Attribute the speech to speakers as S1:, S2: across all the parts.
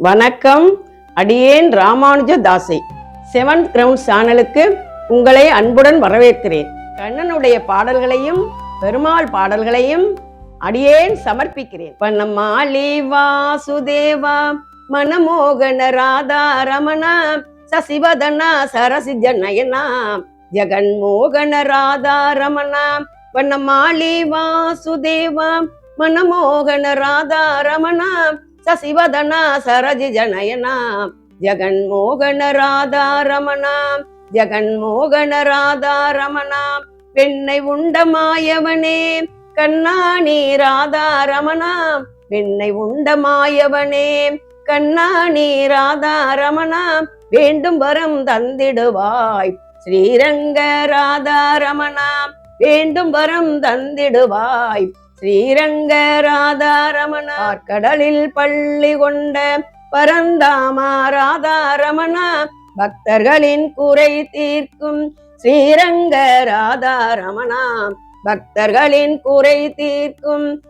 S1: வணக்கம் அடியேன் Ramanuja தாசை. Seventh ground சேனலுக்கு உங்களை அன்புடன் வரவேற்கிறேன். கண்ணனுடைய பாடல்களையும் பெருமாள் பாடல்களையும் அடியேன் சமர்ப்பிக்கிறேன். பன்னமாளி வாசுதேவா மனமோகன ராதா ரமணா சசிவதனா சரசிஜ நயனா ஜெகன்மோகன ராதா ரமணா. வண்ணமாலி வாசுதேவா மனமோகன ராதா ரமணா. சசிவதனா சரஜி ஜனயனா ஜெகன்மோகன ராதா ரமணா ஜெகன்மோகன ராதா ரமணாம் பெண்ணை உண்டமாயவனே கண்ணாணி ராதா ரமணாம் பெண்ணை உண்டமாயவனே கண்ணாணி ராதா ரமணாம் வேண்டும் வரம் தந்திடுவாய் ஸ்ரீரங்க ராதா ரமணாம் வேண்டும் வரம் தந்திடுவாய் ஸ்ரீரங்க ராதா கடலில் பள்ளி கொண்ட பரந்தாமா ராதாரமணா பக்தர்களின் குறை தீர்க்கும் ஸ்ரீரங்க ராதாரமணா பக்தர்களின் குறை தீர்க்கும்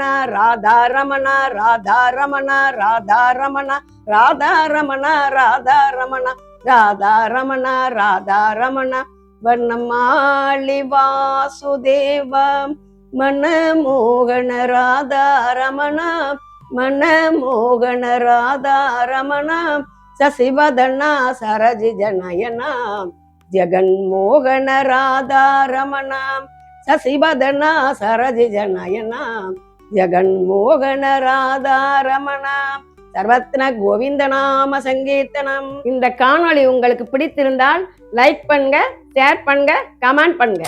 S1: ராதா ரமணா ராதா ரமணா ராதா ரமணா ராதா ரமணா ராதா ரமணா ராதா ரமணா ராதா ரமணா. வண்ணமாளி வாசுதேவ மனமோகன ராதா ரமணா மனமோகன ராதா ரமணா. சசிவதனா சரஜி ஜனயனா ஜெகன்மோகன ராதா ரமணா. சசிவதனா சரஜி ஜனயனா ஜெகன்மோகன ராதா ரமணா சர்வத்ன கோவிந்த நாம சங்கீர்த்தனம். இந்த காணொளி உங்களுக்கு பிடித்திருந்தால் லைக் பண்ணுங்க ஷேர் பண்ணுங்க கமெண்ட் பண்ணுங்க.